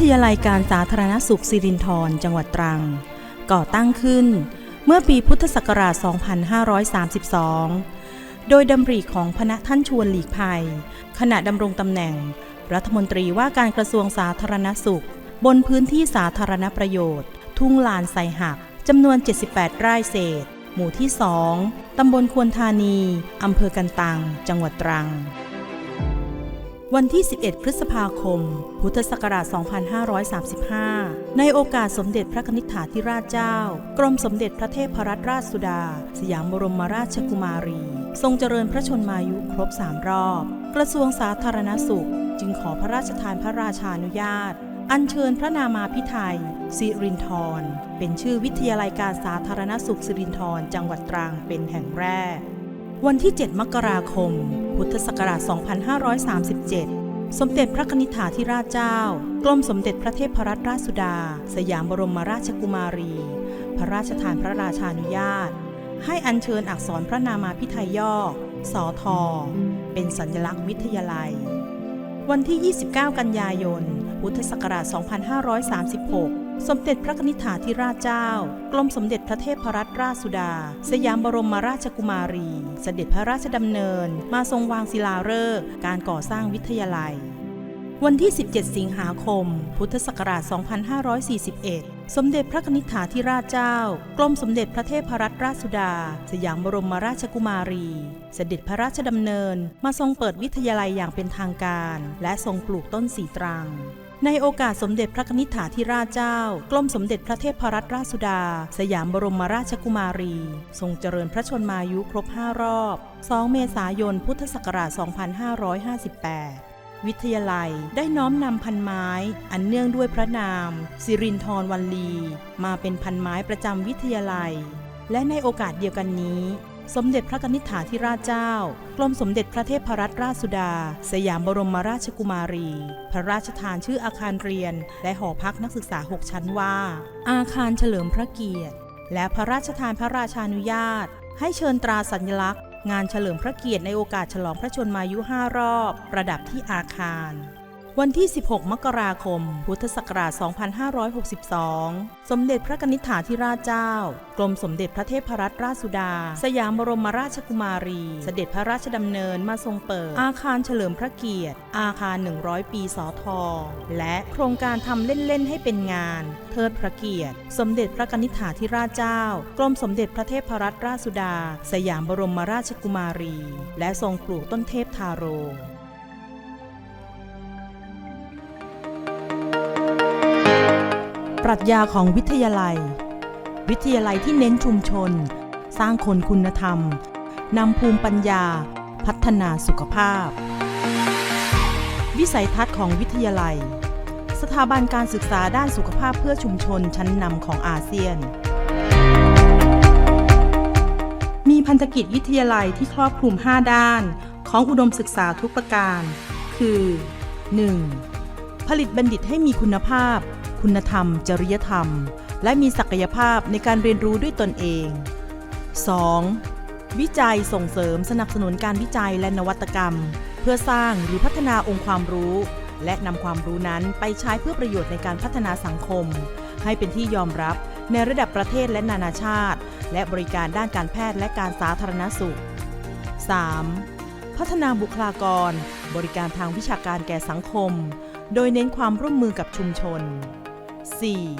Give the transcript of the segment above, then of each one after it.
ทยาลัยการสาธารณสุขสิรินธรจังหวัดตรัง ก่อตั้งขึ้นเมื่อปีพุทธศักราช 2532 โดยดำริของพระท่านชวนหลีกภัย ขณะดำรงตำแหน่ง รัฐมนตรีว่าการกระทรวงสาธารณสุข บนพื้นที่สาธารณประโยชน์ ทุ่งลานไซหักจำนวน 78 ไร่เศษ หมู่ที่ 2 ตำบลควรธานี อำเภอกันตัง จังหวัดตรัง วันที่ 11 พฤษภาคม พุทธศักราช 2535 ในโอกาสสมเด็จพระนิธิถาธิราชเจ้า กรมสมเด็จพระเทพรัตนราชสุดา สยามบรมราชกุมารี ทรงเจริญพระชนมายุครบ3รอบ กระทรวงสาธารณสุข จึงขอพระราชทานพระราชานุญาต อัญเชิญพระนามาพิไทยสิรินธรเป็นชื่อวิทยาลัยการสาธารณสุขสิรินธรจังหวัดตรังเป็นแห่งแรก วันที่ 7 มกราคม พุทธศักราช 2537 สมเด็จพระนิธิาธิราชเจ้า กรมสมเด็จพระเทพรัตนราชสุดา สยามบรมราชกุมารี พระราชทานพระราชานุญาต ให้อัญเชิญอักษรพระนามาพิไทยย่อสอทอเป็นสัญลักษณ์วิทยาลัย วันที่ 29 กันยายน พุทธศักราช 2536 สมเด็จพระนิธิถาธิราชเจ้า กรมสมเด็จพระเทพรัตนราชสุดา สยามบรมราชกุมารี เสด็จพระราชดำเนิน มาทรงวางศิลาฤกษ์การก่อสร้างวิทยาลัย วันที่ 17 สิงหาคม พุทธศักราช 2541สมเด็จพระนิธิถาธิราชเจ้า กรมสมเด็จพระเทพรัตนราชสุดา สยามบรมราชกุมารี เสด็จพระราชดำเนิน มาทรงเปิดวิทยาลัยอย่างเป็นทางการ และทรงปลูกต้นสีตรัง ในโอกาสสมเด็จพระนิธิถาธิราชเจ้ากรมสมเด็จพระเทพรัตนราชสุดา สยามบรมราชกุมารี ทรงเจริญพระชนมายุครบ 5 รอบ 2 เมษายน พุทธศักราช 2558 วิทยาลัยได้น้อมนำพันไม้ อันเนื่องด้วยพระนาม สิรินทรวันลี มาเป็นพันไม้ประจำวิทยาลัย และในโอกาสเดียวกันนี้ สมเด็จพระนิธิถาธิราชเจ้า กรมสมเด็จพระเทพรัตนราชสุดา สยามบรมราชกุมารี พระราชทานชื่ออาคารเรียน และหอพักนักศึกษา 6 ชั้นว่า อาคารเฉลิมพระเกียรติ และพระราชทานพระราชานุญาต ให้เชิญตราสัญลักษณ์ งานเฉลิมพระเกียรติในโอกาสฉลองพระชนมายุ 5 รอบ ประดับที่อาคาร วันที่ 16 มกราคม พุทธศักราช 2562 สมเด็จพระนิธิถาธิราชเจ้า กรมสมเด็จพระเทพรัตนราชสุดา สยามบรมราชกุมารี เสด็จพระราชดำเนินมาทรงเปิด อาคารเฉลิมพระเกียรติ อาคาร 100 ปีสอทอและโครงการทำเล่น ๆ ให้เป็นงาน เทิดพระเกียรติ สมเด็จพระนิธิถาธิราชเจ้า กรมสมเด็จพระเทพรัตนราชสุดา สยามบรมราชกุมารี และทรงปลูกต้นเทพทาโร รัชญาของวิทยาลัย วิทยาลัยที่เน้นชุมชน สร้างคนคุณธรรมนำภูมิปัญญา พัฒนาสุขภาพ วิสัยทัศน์ของวิทยาลัย สถาบันการศึกษาด้านสุขภาพเพื่อชุมชนชั้นนำของอาเซียน มีพันธกิจวิทยาลัยที่ครอบคลุม 5 ด้านของอุดมศึกษาทุกประการ คือ 1. ผลิตบัณฑิตให้มีคุณภาพ คุณธรรม จริยธรรม และมีศักยภาพในการเรียนรู้ด้วยตนเอง 2. วิจัยส่งเสริมสนับสนุนการวิจัยและนวัตกรรม เพื่อสร้างหรือพัฒนาองค์ความรู้ และนำความรู้นั้นไปใช้เพื่อประโยชน์ในการพัฒนาสังคม ให้เป็นที่ยอมรับในระดับประเทศและนานาชาติ และบริการด้านการแพทย์และการสาธารณสุข 3. พัฒนาบุคลากร บริการทางวิชาการแก่สังคม โดยเน้นความร่วมมือกับชุมชน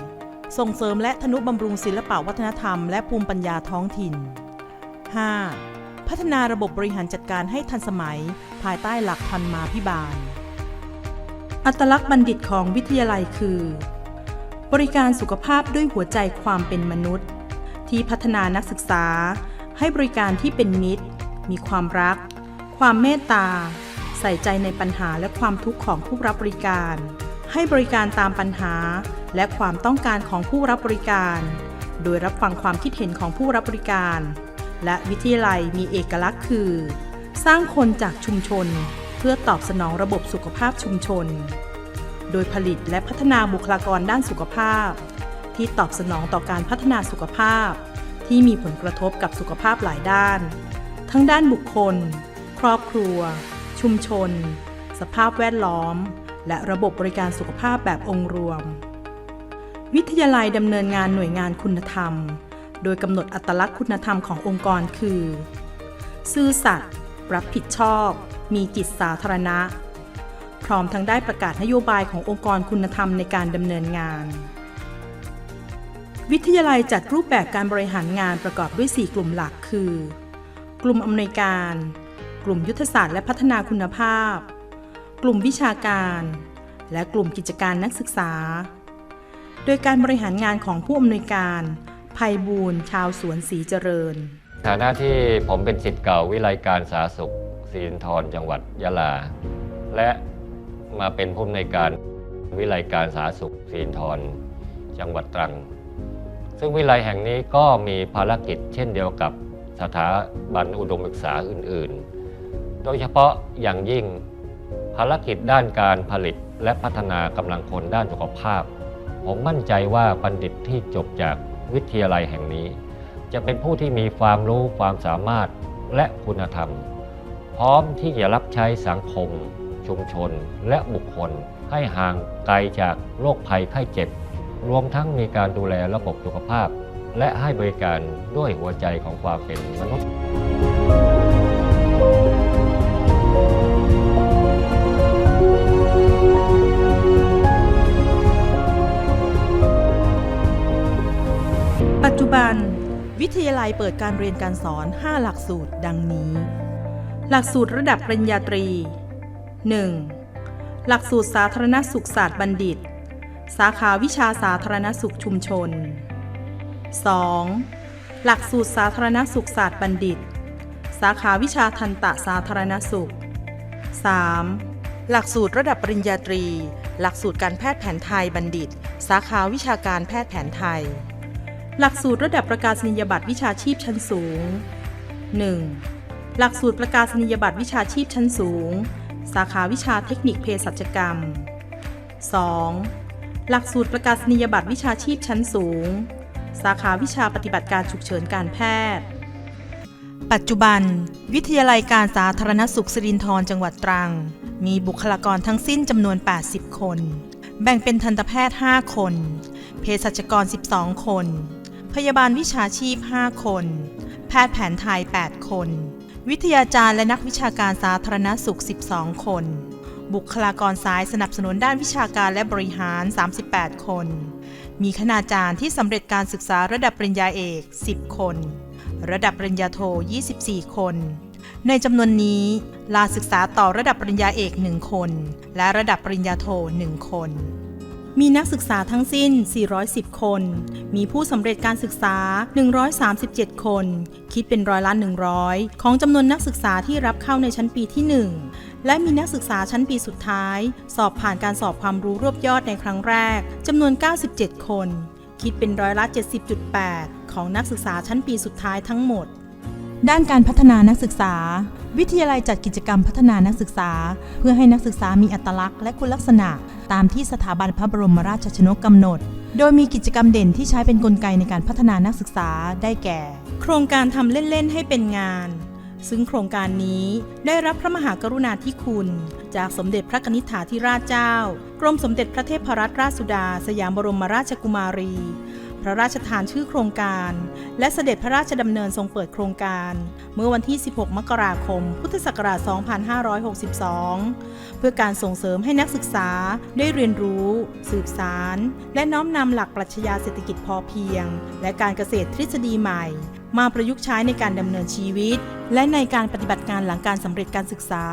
4. ส่งเสริมและทนุบำรุงศิลปวัฒนธรรมและภูมิปัญญาท้องถิ่น 5. พัฒนาระบบบริหารจัดการให้ทันสมัย ภายใต้หลักธรรมาภิบาล อัตลักษณ์บัณฑิตของวิทยาลัยคือ บริการสุขภาพด้วยหัวใจความเป็นมนุษย์ ที่พัฒนานักศึกษา ให้บริการที่เป็นมิตร มีความรัก ความเมตตา ใส่ใจในปัญหาและความทุกข์ของผู้รับบริการ ให้บริการตามปัญหา และความต้องการของผู้รับบริการ โดยรับฟังความคิดเห็นของผู้รับบริการ และวิทยาลัยมีเอกลักษณ์คือ สร้างคนจากชุมชน เพื่อตอบสนองระบบสุขภาพชุมชน โดยผลิตและพัฒนาบุคลากรด้านสุขภาพ ที่ตอบสนองต่อการพัฒนาสุขภาพ ที่มีผลกระทบกับสุขภาพหลายด้าน ทั้งด้านบุคคล ครอบครัว ชุมชน สภาพแวดล้อมและระบบบริการสุขภาพแบบองค์รวม วิทยาลัยดำเนินงานหน่วยงานคุณธรรม โดยกำหนดอัตลักษณ์คุณธรรมขององค์กรคือ ซื่อสัตย์รับผิดชอบ มีจิตสาธารณะ พร้อมทั้งได้ประกาศนโยบายขององค์กรคุณธรรมในการดำเนินงาน วิทยาลัยจัดรูปแบบการบริหารงานประกอบด้วย 4 กลุ่มหลักคือ กลุ่มอำนวยการ กลุ่มยุทธศาสตร์และพัฒนาคุณภาพ กลุ่มวิชาการ และกลุ่มกิจการนักศึกษา ดยการบริหารงานของผู้อำนวยการภัยบูลย์ชาวสวนศรีเจริญ ฐานะที่ผมเป็นสิทธิ์เก่าวิไลการสาธารณสุขศรีนทรจังหวัดยะลา และมาเป็นผู้อำนวยการวิไลการสาธารณสุขศรีนทรจังหวัดตรัง ซึ่งวิไลแห่งนี้ก็มีภารกิจเช่นเดียวกับสถาบันอุดมศึกษาอื่น ๆ โดยเฉพาะอย่างยิ่งภารกิจด้านการผลิตและพัฒนากำลังคนด้านสุขภาพ ผมมั่นใจว่าบัณฑิตที่จบจากวิทยาลัยแห่งนี้ จะเป็นผู้ที่มีความรู้ความสามารถและคุณธรรม พร้อมที่จะรับใช้สังคม ชุมชน และบุคคล ให้ห่างไกลจากโรคภัยไข้เจ็บ รวมทั้งมีการดูแลระบบสุขภาพ และให้บริการด้วยหัวใจของความเป็นมนุษย์ บัน วิทยาลัยเปิดการเรียนการสอน 5 หลักสูตรดังนี้ หลักสูตรระดับปริญญาตรี 1. หลักสูตรสาธารณสุขศาสตร์บัณฑิต สาขาวิชาสาธารณสุขชุมชน 2. หลักสูตรสาธารณสุขศาสตร์บัณฑิต สาขาวิชาทันตะสาธารณสุข 3. หลักสูตรระดับปริญญาตรี หลักสูตรการแพทย์แผนไทยบัณฑิต สาขาวิชาการแพทย์แผนไทย หลักสูตรระดับประกาศนียบัตรวิชาชีพชั้นสูง 1. หลักสูตรประกาศนียบัตรวิชาชีพชั้นสูง สาขาวิชาเทคนิคเภสัชกรรม 2. หลักสูตรประกาศนียบัตรวิชาชีพชั้นสูง สาขาวิชาปฏิบัติการฉุกเฉินการแพทย์ ปัจจุบัน วิทยาลัยการสาธารณสุขสิรินธรจังหวัดตรัง มีบุคลากรทั้งสิ้นจำนวน 80 คน แบ่งเป็นทันตแพทย์ 5 คน เภสัชกร 12 คน พยาบาลวิชาชีพ 5 คน แพทย์แผนไทย 8 คน วิทยาจารย์และนักวิชาการสาธารณสุข 12 คน บุคลากรสายสนับสนุนด้านวิชาการและบริหาร 38 คน มีคณาจารย์ที่สำเร็จการศึกษาระดับปริญญาเอก 10 คน ระดับปริญญาโท 24 คน ในจำนวนนี้ลาศึกษาต่อระดับปริญญาเอก 1 คน และระดับปริญญาโท 1 คน มีนักศึกษาทั้งสิ้น 410 คน มีผู้สำเร็จการศึกษา 137 คน คิดเป็นร้อยละ 100 ของจำนวนนักศึกษาที่รับเข้าในชั้นปีที่ 1 และมีนักศึกษาชั้นปีสุดท้าย สอบผ่านการสอบความรู้รวบยอดในครั้งแรกจำนวน 97 คน คิดเป็นร้อยละ 70.8 ของนักศึกษาชั้นปีสุดท้ายทั้งหมด ด้านการพัฒนานักศึกษา วิทยาลัยจัดกิจกรรมพัฒนานักศึกษา เพื่อให้นักศึกษามีอัตลักษณ์และคุณลักษณะ ตามที่สถาบันพระบรมราชชนกกำหนด โดยมีกิจกรรมเด่นที่ใช้เป็นนกลไกในการพัฒนานักศึกษาได้แก่ โครงการทำเล่น ๆ ให้เป็นงาน ซึ่งโครงการนี้ได้รับพระมหากรุณาธิคุณ จากสมเด็จพระนิษฐาธิราชเจ้า กรมสมเด็จพระเทพรัตนราชสุดา สยามบรมราชกุมารี ระราชทานชื่อโครงการ และเสด็จพระราชดำเนินทรงเปิดโครงการ เมื่อวันที่ 16 มกราคม พุทธศักราช 2562 เพื่อการส่งเสริมให้นักศึกษาได้เรียนรู้ สืบสาร และน้อมนำหลักปรัชญาเศรษฐกิจพอเพียง และการเกษตรทฤษฎีใหม่ มาประยุกต์ใช้ในการดำเนินชีวิต และในการปฏิบัติงานหลังการสำเร็จการศึกษา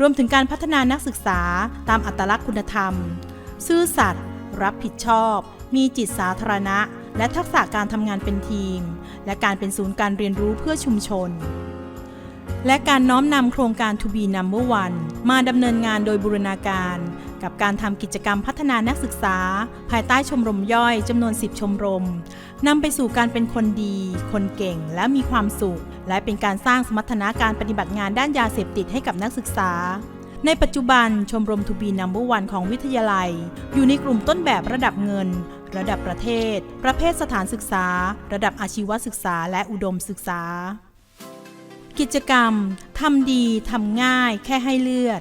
รวมถึงการพัฒนานักศึกษาตามอัตลักษณ์คุณธรรม ซื่อสัตย์รับผิดชอบ มีจิตสาธารณะ และทักษะการทำงานเป็นทีม และการเป็นศูนย์การเรียนรู้เพื่อชุมชน และการน้อมนำโครงการ To be Number One มาดำเนินงานโดยบูรณาการ กับการทำกิจกรรมพัฒนานักศึกษา ภายใต้ชมรมย่อยจำนวน 10 ชมรมนำไปสู่การเป็นคนดี คนเก่งและมีความสุข และเป็นการสร้างสมรรถนะการปฏิบัติงานด้านยาเสพติดให้กับนักศึกษาในปัจจุบันชมรม To be Number One ของวิทยาลัย อยู่ในกลุ่มต้นแบบระดับเงิน ระดับประเทศ ประเภทสถานศึกษา ระดับอาชีวศึกษาและอุดมศึกษา กิจกรรมทำดีทำง่าย แค่ให้เลือด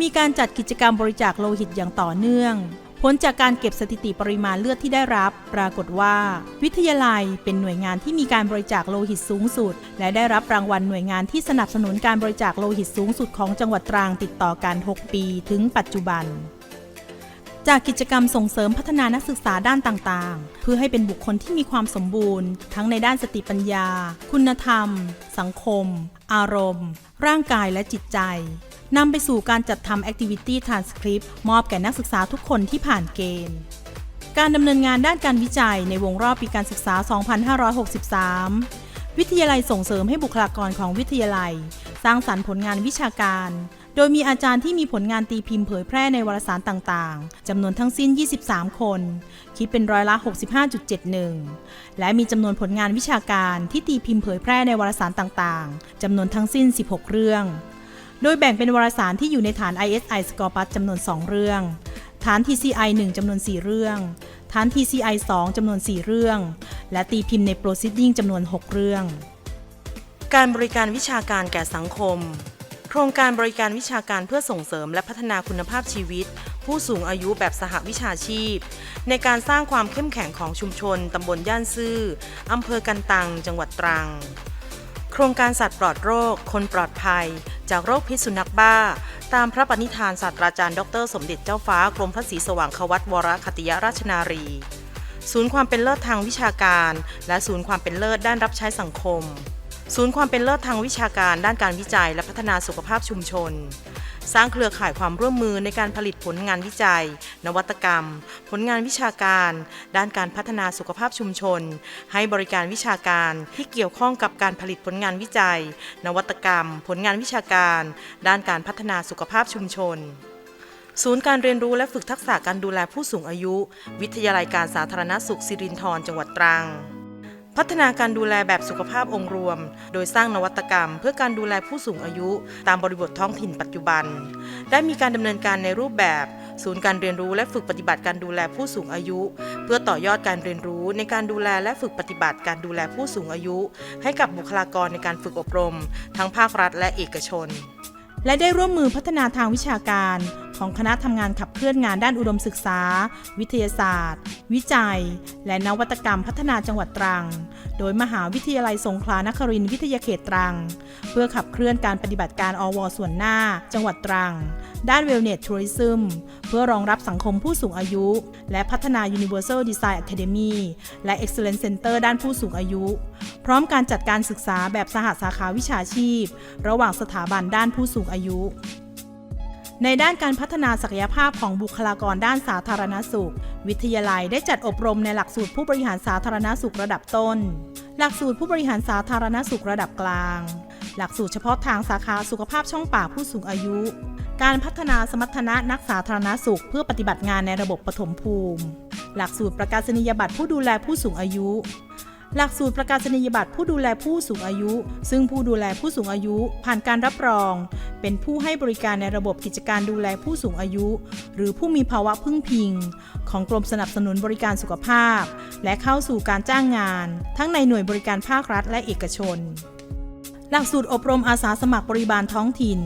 มีการจัดกิจกรรมบริจาคโลหิตอย่างต่อเนื่องผลจากการเก็บสถิติปริมาณเลือดที่ได้รับ ปรากฏว่า วิทยาลัยเป็นหน่วยงานที่มีการบริจาคโลหิตสูงสุด และได้รับรางวัลหน่วยงานที่สนับสนุนการบริจาคโลหิตสูงสุดของจังหวัดตรังติดต่อกัน 6 ปีถึงปัจจุบัน จากกิจกรรมส่งเสริมพัฒนานักศึกษาด้านต่างๆ เพื่อให้เป็นบุคคลที่มีความสมบูรณ์ ทั้งในด้านสติปัญญา คุณธรรม สังคม อารมณ์ ร่างกายและจิตใจนำไปสู่การจัดทำ Activity Transcript มอบแก่นักศึกษาทุกคนที่ผ่านเกณฑ์ การดำเนินงานด้านการวิจัยในวงรอบปีการศึกษา 2563 วิทยาลัยส่งเสริมให้บุคลากรของวิทยาลัย สร้างสรรค์ผลงานวิชาการ โดยมีอาจารย์ที่มีผลงานตีพิมพ์เผยแพร่ในวารสารต่างๆ จำนวนทั้งสิ้น 23 คน คิดเป็นร้อยละ 65.71 และมีจำนวนผลงานวิชาการที่ตีพิมพ์เผยแพร่ในวารสารต่างๆ จำนวนทั้งสิ้น 16 เรื่อง โดยแบ่งเป็นวารสารที่อยู่ในฐาน ISI Scopus จำนวน 2 เรื่อง ฐาน TCI 1จำนวน 4 เรื่อง ฐาน TCI 2จำนวน 4 เรื่อง และตีพิมพ์ใน Proceeding จำนวน 6 เรื่อง การบริการวิชาการแก่สังคม ครงการบริการวิชาการเพื่อส่งเสริมและพัฒนาคุณภาพชีวิต ผู้สูงอายุแบบสหวิชาชีพ ในการสร้างความเข้มแข็งของชุมชนตำบลย่านซื่ออำเภอกันตัง จังหวัดตรัง โครงการสัตว์ปลอดโรค คนปลอดภัย จากโรคพิษสุนัขบ้า ตามพระปณิธานศาสตราจารย์ ดร สมเด็จเจ้าฟ้ากรมพระศรีสว่างควัตวรคติยราชนารี ศูนย์ความเป็นเลิศทางวิชาการ และศูนย์ความเป็นเลิศด้านรับใช้สังคม ศูนย์ความเป็นเลิศทางวิชาการด้านการวิจัยและพัฒนาสุขภาพชุมชน สร้างเครือข่ายความร่วมมือในการผลิตผลงานวิจัย นวัตกรรม ผลงานวิชาการ ด้านการพัฒนาสุขภาพชุมชน ให้บริการวิชาการที่เกี่ยวข้องกับการผลิตผลงานวิจัย นวัตกรรม ผลงานวิชาการ ด้านการพัฒนาสุขภาพชุมชนศูนย์การเรียนรู้และฝึกทักษะการดูแลผู้สูงอายุ วิทยาลัยการสาธารณสุขสิรินธรจังหวัดตรัง พัฒนาการดูแลแบบสุขภาพองค์รวม โดยสร้างนวัตกรรม เพื่อการดูแลผู้สูงอายุตามบริบทท้องถิ่นปัจจุบัน ได้มีการดำเนินการในรูปแบบ ศูนย์การเรียนรู้และฝึกปฏิบัติการดูแลผู้สูงอายุ เพื่อต่อยอดการเรียนรู้ในการดูแลและฝึกปฏิบัติการดูแลผู้สูงอายุ ให้กับบุคลากรในการฝึกอบรม ทั้งภาครัฐและเอกชน และได้ร่วมมือพัฒนาทางวิชาการ ของคณะทำงานขับเคลื่อนงานด้านอุดมศึกษา วิทยาศาสตร์ วิจัย และนวัตกรรมพัฒนาจังหวัดตรัง โดยมหาวิทยาลัยสงขลานครินทร์วิทยาเขตตรัง เพื่อขับเคลื่อนการปฏิบัติการอวส่วนหน้า จังหวัดตรัง ด้าน Wellness Tourism เพื่อรองรับสังคมผู้สูงอายุ และพัฒนา Universal Design Academy และ Excellence Center ด้านผู้สูงอายุ พร้อมการจัดการศึกษาแบบสหสาขาวิชาชีพ ระหว่างสถาบันด้านผู้สูงอายุ ในด้านการพัฒนาศักยภาพของบุคลากรด้านสาธารณสุข วิทยาลัยได้จัดอบรมในหลักสูตรผู้บริหารสาธารณสุขระดับต้น หลักสูตรผู้บริหารสาธารณสุขระดับกลาง หลักสูตรเฉพาะทางสาขาสุขภาพช่องปากผู้สูงอายุ การพัฒนาสมรรถนะนักสาธารณสุข เพื่อปฏิบัติงานในระบบปฐมภูมิหลักสูตรประกาศนียบัตรผู้ดูแลผู้สูงอายุ หลักสูตรประกาศนียบัตรผู้ดูแลผู้สูงอายุ ซึ่งผู้ดูแลผู้สูงอายุผ่านการรับรอง เป็นผู้ให้บริการในระบบกิจการดูแลผู้สูงอายุ หรือผู้มีภาวะพึ่งพิง ของกรมสนับสนุนบริการสุขภาพ และเข้าสู่การจ้างงาน ทั้งในหน่วยบริการภาครัฐและเอกชน หลักสูตรอบรมอาสาสมัครบริบาลท้องถิ่น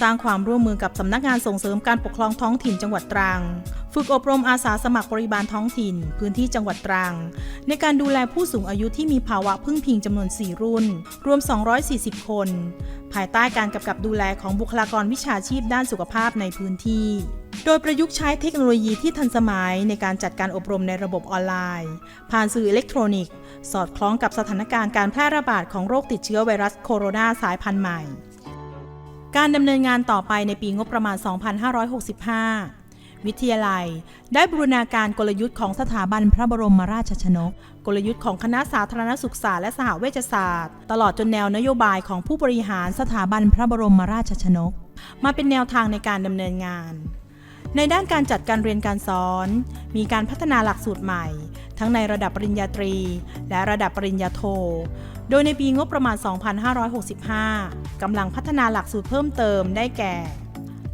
สร้างความร่วมมือกับสำนักงานส่งเสริมการปกครองท้องถิ่นจังหวัดตรัง ฝึกอบรมอาสาสมัครบริบาลท้องถิ่น พื้นที่จังหวัดตรัง ในการดูแลผู้สูงอายุที่มีภาวะพึ่งพิงจำนวน 4 รุ่น รวม 240 คน ภายใต้การกำกับดูแลของบุคลากรวิชาชีพด้านสุขภาพในพื้นที่ โดยประยุกต์ใช้เทคโนโลยีที่ทันสมัยในการจัดการอบรมในระบบออนไลน์ ผ่านสื่ออิเล็กทรอนิกส์ สอดคล้องกับสถานการณ์การแพร่ระบาดของโรคติดเชื้อไวรัสโคโรนาสายพันธุ์ใหม่ การดำเนินงานต่อไปในปีงบประมาณ 2565 วิทยาลัย ได้บูรณาการกลยุทธ์ของสถาบันพระบรมราชชนก กลยุทธ์ของคณะสาธารณสุขศาสตร์และสหเวชศาสตร์ ตลอดจนแนวนโยบายของผู้บริหารสถาบันพระบรมราชชนก มาเป็นแนวทางในการดำเนินงาน ในด้านการจัดการเรียนการสอน มีการพัฒนาหลักสูตรใหม่ ทั้งในระดับปริญญาตรี และระดับปริญญาโทโดยในปีงบประมาณ 2565 กำลังพัฒนาหลักสูตรเพิ่มเติมได้แก่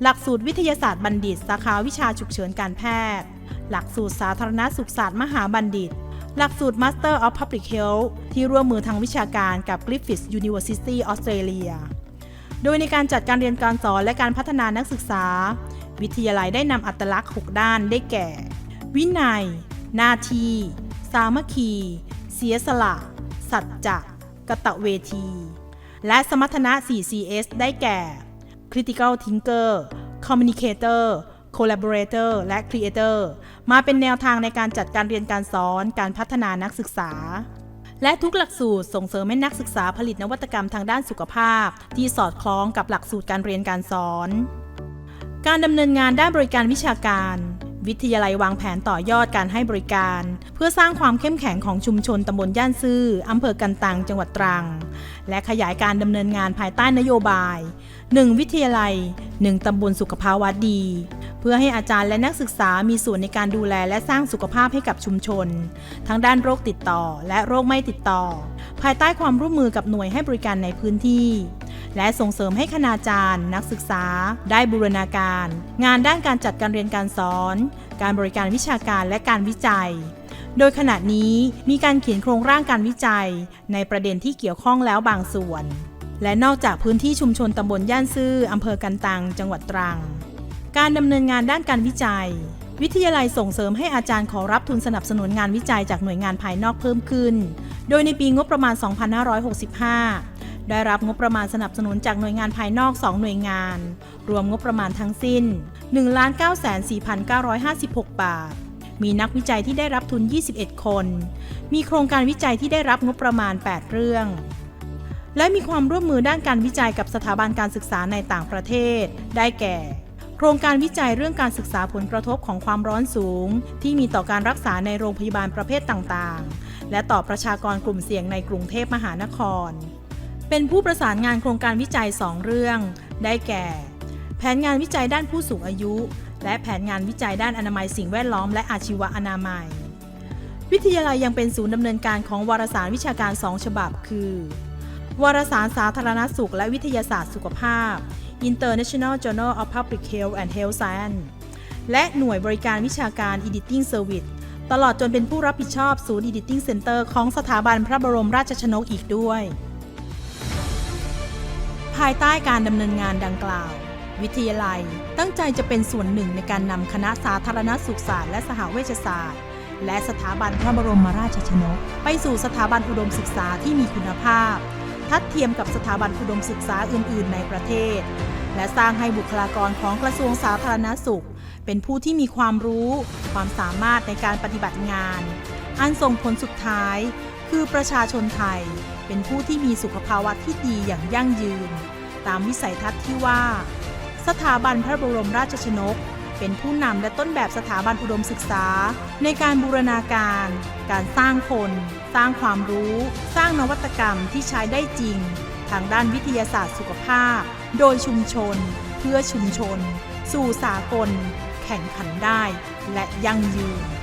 หลักสูตรวิทยาศาสตร์บัณฑิต สาขาวิชาฉุกเฉินการแพทย์ หลักสูตรสาธารณสุขศาสตร์มหาบัณฑิต หลักสูตร Master of Public Health ที่ร่วมมือทางวิชาการกับ Griffith University Australia โดยในการจัดการเรียนการสอนและการพัฒนานักศึกษา วิทยาลัยได้นำอัตลักษณ์ 6 ด้านได้แก่ วินัย หน้าที่ สามัคคี เสียสละ สัจจะกตะเวที และสมรรถนะ 4CS ได้แก่ Critical Thinker Communicator Collaborator และ Creator มาเป็นแนวทางในการจัดการเรียนการสอนการพัฒนานักศึกษา และทุกหลักสูตรส่งเสริมให้นักศึกษาผลิตนวัตกรรมทางด้านสุขภาพ ที่สอดคล้องกับหลักสูตรการเรียนการสอน การดำเนินงานด้านบริการวิชาการ วิทยาลัยวางแผนต่อยอดการให้บริการ เพื่อสร้างความเข้มแข็งของชุมชนตำบลย่านซื่ออำเภอกันตังจังหวัดตรัง และขยายการดำเนินงานภายใต้นโยบาย 1. วิทยาลัย 1. ตำบลสุขภาวะดี เพื่อให้อาจารย์และนักศึกษามีส่วนในการดูแลและสร้างสุขภาพให้กับชุมชน ทั้งด้านโรคติดต่อและโรคไม่ติดต่อ ภายใต้ความร่วมมือกับหน่วยให้บริการในพื้นที่ และส่งเสริมให้คณาจารย์ นักศึกษา ได้บูรณาการ งานด้านการจัดการเรียนการสอน การบริการวิชาการและการวิจัย โดยขณะนี้มีการเขียนโครงร่างการวิจัย ในประเด็นที่เกี่ยวข้องแล้วบางส่วน และนอกจากพื้นที่ชุมชนตำบลย่านซื่ออำเภอกันตัง จังหวัดตรัง การดำเนินงานด้านการวิจัยวิทยาลัยส่งเสริมให้อาจารย์ขอรับทุนสนับสนุนงานวิจัยจากหน่วยงานภายนอกเพิ่มขึ้น โดยในปีงบประมาณ 2565 ได้รับงบประมาณสนับสนุนจากหน่วยงานภายนอก 2 หน่วยงาน รวมงบประมาณทั้งสิ้น 1,904,956 บาท มีนักวิจัยที่ได้รับทุน 21 คน มีโครงการวิจัยที่ได้รับงบประมาณ 8 เรื่อง และมีความร่วมมือด้านการวิจัยกับสถาบันการศึกษาในต่างประเทศ ได้แก่ โครงการวิจัยเรื่องการศึกษาผลกระทบของความร้อนสูง ที่มีต่อการรักษาในโรงพยาบาลประเภทต่างๆ และต่อประชากรกลุ่มเสี่ยงในกรุงเทพมหานคร เป็นผู้ประสานงานโครงการวิจัย 2 เรื่อง ได้แก่ แผนงานวิจัยด้านผู้สูงอายุ และแผนงานวิจัยด้านอนามัยสิ่งแวดล้อมและอาชีวอนามัย วิทยาลัยยังเป็นศูนย์ดำเนินการของวารสารวิชาการ 2 ฉบับ คือ วารสารสาธารณสุข และวิทยาศาสตร์สุขภาพ International Journal of Public Health and Health Science และหน่วยบริการวิชาการ Editing Service ตลอดจนเป็นผู้รับผิดชอบศูนย์ Editing Center ของสถาบันพระบรมราชชนกอีกด้วย ภายใต้การดำเนินงานดังกล่าว วิทยาลัยตั้งใจจะเป็นส่วนหนึ่งในการนำคณะสาธารณสุขศาสตร์และสหเวชศาสตร์ และสถาบันพระบรมราชชนก ไปสู่สถาบันอุดมศึกษาที่มีคุณภาพ ทัดเทียมกับสถาบันอุดมศึกษาอื่น ๆ ในประเทศ และสร้างให้บุคลากรของกระทรวงสาธารณสุข เป็นผู้ที่มีความรู้ ความสามารถในการปฏิบัติงาน อันส่งผลสุดท้าย คือประชาชนไทย เป็นผู้ที่มีสุขภาวะที่ดีอย่างยั่งยืน ตามวิสัยทัศน์ที่ว่า สถาบันพระบรมราชชนก เป็นผู้นำและต้นแบบสถาบันอุดมศึกษา ในการบูรณาการ การสร้างคน สร้างความรู้ สร้างนวัตกรรมที่ใช้ได้จริง ทางด้านวิทยาศาสตร์สุขภาพ โดยชุมชน เพื่อชุมชน สู่สากล แข่งขันได้ และยั่งยืน